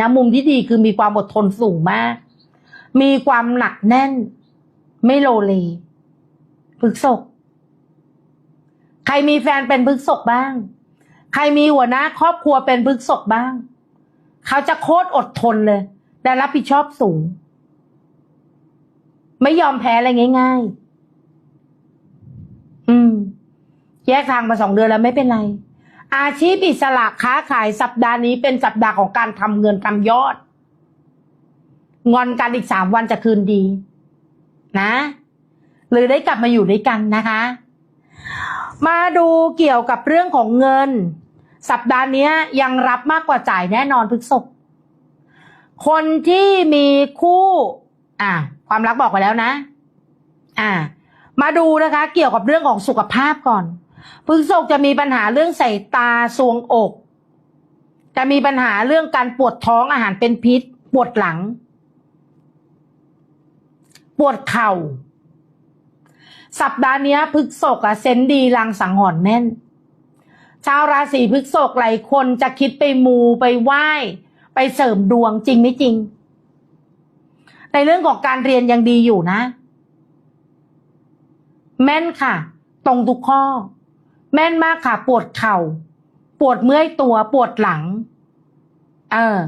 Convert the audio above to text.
นะมุมที่ดีคือมีความอดทนสูงมาก มีความหนักแน่น ไม่โลเลพฤกษกใครมีแฟนเป็นพฤกษกบ้าง ใครมีหัวหน้าครอบครัวเป็นพฤกษกบ้าง เขาจะโคตรอดทนเลย แต่รับผิดชอบสูง ไม่ยอมแพ้อะไรง่าย ๆ อืม แยกทางมาสองเดือนแล้วไม่เป็นไร อาชีพอิสระค้าขายสัปดาห์นี้เป็นสัปดาห์ของการทำเงินทำยอด งอนกันอีกสามวันจะคืนดี นะ หรือได้กลับมาอยู่ด้วยกันนะคะ มาดูเกี่ยวกับเรื่องของเงิน สัปดาห์นี้ยังรับมากกว่าจ่ายแน่นอนพฤกษกคนที่มีคู่ อะความรักบอกไปแล้วนะ อ่า มาดูนะคะ เกี่ยวกับเรื่องของสุขภาพก่อน พฤกษกจะมีปัญหาเรื่องสายตาสวงอก จะมีปัญหาเรื่องการปวดท้องอาหารเป็นพิษ ปวดหลัง ปวดเข่า สัปดาห์นี้พฤกษกอะเซนดีลังสังหรณ์แน่น ชาวราศีพฤษภหลายคนจะคิดไปมูไปไหว้ ไปเสริมดวงจริงไม่จริง ในเรื่องของการเรียนยังดีอยู่นะ แม่นค่ะ ตรงทุกข้อ แม่นมากค่ะ ปวดเข่า ปวดเมื่อยตัว ปวดหลัง เออ